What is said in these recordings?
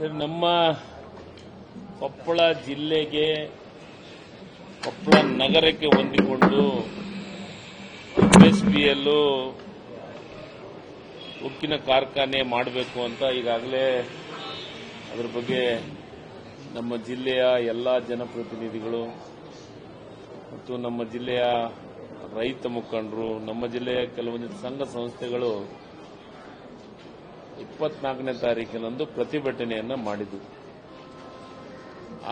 Sir, ನಮ್ಮ ಕೊಪ್ಪಳ ಜಿಲ್ಲೆಗೆ ಕೊಪ್ಪಳ ನಗರಕ್ಕೆ ಹೊಂದಿಕೊಂಡು ಎಸ್ ಬಿಯಲ್ಲೂ ಉಕ್ಕಿನ ಕಾರ್ಖಾನೆ ಮಾಡಬೇಕು ಅಂತ ಈಗಾಗಲೇ ಅದರ ಬಗ್ಗೆ ನಮ್ಮ ಜಿಲ್ಲೆಯ ಎಲ್ಲ ಜನಪ್ರತಿನಿಧಿಗಳು ಮತ್ತು ನಮ್ಮ ಜಿಲ್ಲೆಯ ರೈತ ಮುಖಂಡರು ನಮ್ಮ ಜಿಲ್ಲೆಯ ಕೆಲವೊಂದು ಸಂಘ ಸಂಸ್ಥೆಗಳು ಇಪ್ಪತ್ನಾಲ್ಕನೇ ತಾರೀಕಿನಂದು ಪ್ರತಿಭಟನೆಯನ್ನು ಮಾಡಿದ್ವು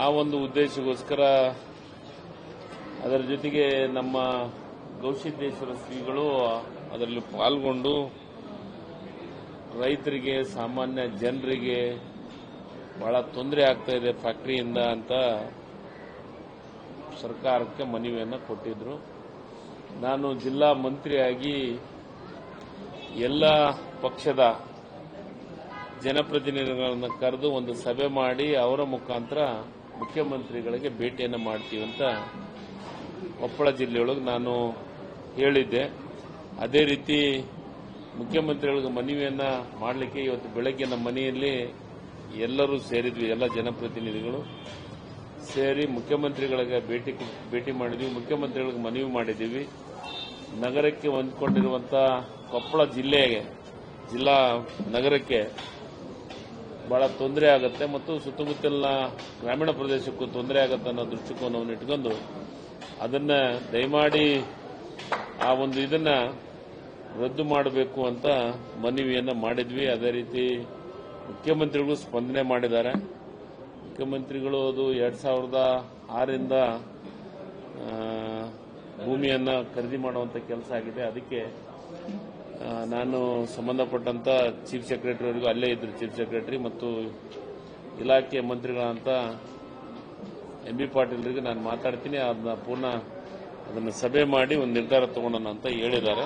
ಆ ಒಂದು ಉದ್ದೇಶಕ್ಕೋಸ್ಕರ ಅದರ ಜೊತೆಗೆ ನಮ್ಮ ಗೌಸಿದ್ದೇಶ್ವರ ಶ್ರೀಗಳು ಅದರಲ್ಲಿ ಪಾಲ್ಗೊಂಡು ರೈತರಿಗೆ, ಸಾಮಾನ್ಯ ಜನರಿಗೆ ಬಹಳ ತೊಂದರೆ ಆಗ್ತಾ ಇದೆ ಫ್ಯಾಕ್ಟರಿಯಿಂದ ಅಂತ ಸರ್ಕಾರಕ್ಕೆ ಮನವಿಯನ್ನು ಕೊಟ್ಟಿದ್ರು. ನಾನು ಜಿಲ್ಲಾ ಮಂತ್ರಿಯಾಗಿ ಎಲ್ಲ ಪಕ್ಷದ ಜನಪ್ರತಿನಿಧಿಗಳನ್ನು ಕರೆದು ಒಂದು ಸಭೆ ಮಾಡಿ ಅವರ ಮುಖಾಂತರ ಮುಖ್ಯಮಂತ್ರಿಗಳಿಗೆ ಭೇಟಿಯನ್ನು ಮಾಡ್ತೀವಿ ಅಂತ ಕೊಪ್ಪಳ ಜಿಲ್ಲೆಯೊಳಗೆ ನಾನು ಹೇಳಿದ್ದೆ. ಅದೇ ರೀತಿ ಮುಖ್ಯಮಂತ್ರಿಗಳಿಗೆ ಮನವಿಯನ್ನ ಮಾಡಲಿಕ್ಕೆ ಇವತ್ತು ಬೆಳಗ್ಗೆ ನಮ್ಮ ಮನೆಯಲ್ಲಿ ಎಲ್ಲರೂ ಸೇರಿದ್ವಿ, ಎಲ್ಲ ಜನಪ್ರತಿನಿಧಿಗಳು ಸೇರಿ ಮುಖ್ಯಮಂತ್ರಿಗಳಿಗೆ ಭೇಟಿ ಭೇಟಿ ಮಾಡಿದ್ವಿ, ಮುಖ್ಯಮಂತ್ರಿಗಳಿಗೆ ಮನವಿ ಮಾಡಿದ್ದೀವಿ. ನಗರಕ್ಕೆ ಹೊಂದಿಕೊಂಡಿರುವಂತಹ ಕೊಪ್ಪಳ ಜಿಲ್ಲೆಗೆ, ಜಿಲ್ಲಾ ನಗರಕ್ಕೆ ಬಹಳ ತೊಂದರೆ ಆಗುತ್ತೆ ಮತ್ತು ಸುತ್ತಮುತ್ತಲಿನ ಗ್ರಾಮೀಣ ಪ್ರದೇಶಕ್ಕೂ ತೊಂದರೆ ಆಗುತ್ತೆ ಅನ್ನೋ ದೃಷ್ಟಿಕೋನವನ್ನು ಇಟ್ಕೊಂಡು ಅದನ್ನ ದಯಮಾಡಿ ಆ ಒಂದು ಇದನ್ನ ರದ್ದು ಮಾಡಬೇಕು ಅಂತ ಮನವಿಯನ್ನು ಮಾಡಿದ್ವಿ. ಅದೇ ರೀತಿ ಮುಖ್ಯಮಂತ್ರಿಗಳು ಸ್ಪಂದನೆ ಮಾಡಿದ್ದಾರೆ. ಮುಖ್ಯಮಂತ್ರಿಗಳು ಅದು ಎರಡ್ ಸಾವಿರದ ಆರರಿಂದ ಭೂಮಿಯನ್ನು ಖರೀದಿ ಮಾಡುವಂತ ಕೆಲಸ ಆಗಿದೆ. ಅದಕ್ಕೆ ನಾನು ಸಂಬಂಧಪಟ್ಟಂತ ಚೀಫ್ ಸೆಕ್ರೆಟರಿ ಅವರಿಗೂ ಅಲ್ಲೇ ಇದ್ರು ಚೀಫ್ ಸೆಕ್ರೆಟರಿ ಮತ್ತು ಇಲಾಖೆ ಮಂತ್ರಿಗಳಂತ ಎಂ ಬಿ ಪಾಟೀಲ್ರಿಗೆ ನಾನು ಮಾತಾಡ್ತೀನಿ. ಅದನ್ನ ಪೂರ್ಣ ಅದನ್ನು ಸಭೆ ಮಾಡಿ ಒಂದು ನಿರ್ಧಾರ ತಗೊಳ್ಳೋಣ ಅಂತ ಹೇಳಿದ್ದಾರೆ.